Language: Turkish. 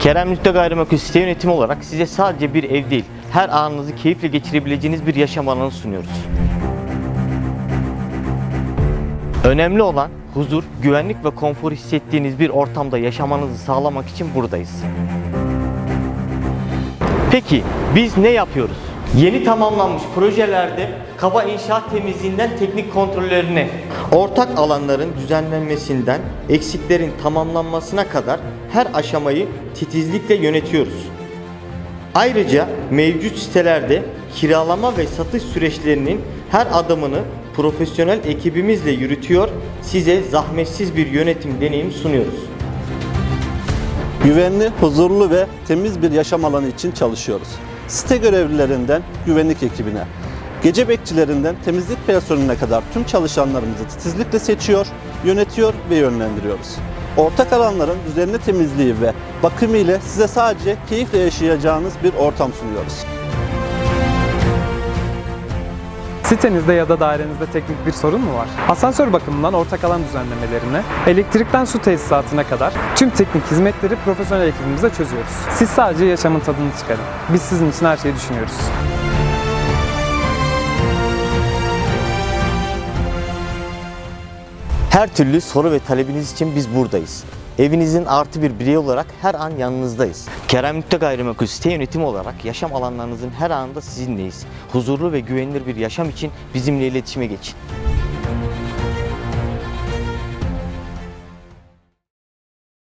Kerem Nükte Gayrimenkul Site Yönetimi olarak size sadece bir ev değil, her anınızı keyifle geçirebileceğiniz bir yaşam alanı sunuyoruz. Önemli olan huzur, güvenlik ve konfor hissettiğiniz bir ortamda yaşamanızı sağlamak için buradayız. Peki biz ne yapıyoruz? Yeni tamamlanmış projelerde kaba inşaat temizliğinden teknik kontrollerine, ortak alanların düzenlenmesinden eksiklerin tamamlanmasına kadar her aşamayı titizlikle yönetiyoruz. Ayrıca mevcut sitelerde kiralama ve satış süreçlerinin her adımını profesyonel ekibimizle yürütüyor, size zahmetsiz bir yönetim deneyimi sunuyoruz. Güvenli, huzurlu ve temiz bir yaşam alanı için çalışıyoruz. Site görevlilerinden güvenlik ekibine, gece bekçilerinden temizlik personeline kadar tüm çalışanlarımızı titizlikle seçiyor, yönetiyor ve yönlendiriyoruz. Ortak alanların düzenli temizliği ve bakımı ile size sadece keyifle yaşayacağınız bir ortam sunuyoruz. Sitenizde ya da dairenizde teknik bir sorun mu var? Asansör bakımından ortak alan düzenlemelerine, elektrikten su tesisatına kadar tüm teknik hizmetleri profesyonel ekibimizle çözüyoruz. Siz sadece yaşamın tadını çıkarın. Biz sizin için her şeyi düşünüyoruz. Her türlü soru ve talebiniz için biz buradayız. Evinizin artı bir birey olarak her an yanınızdayız. Kerem Nükte Gayrimenkul site yönetimi olarak yaşam alanlarınızın her anında sizinleyiz. Huzurlu ve güvenilir bir yaşam için bizimle iletişime geçin.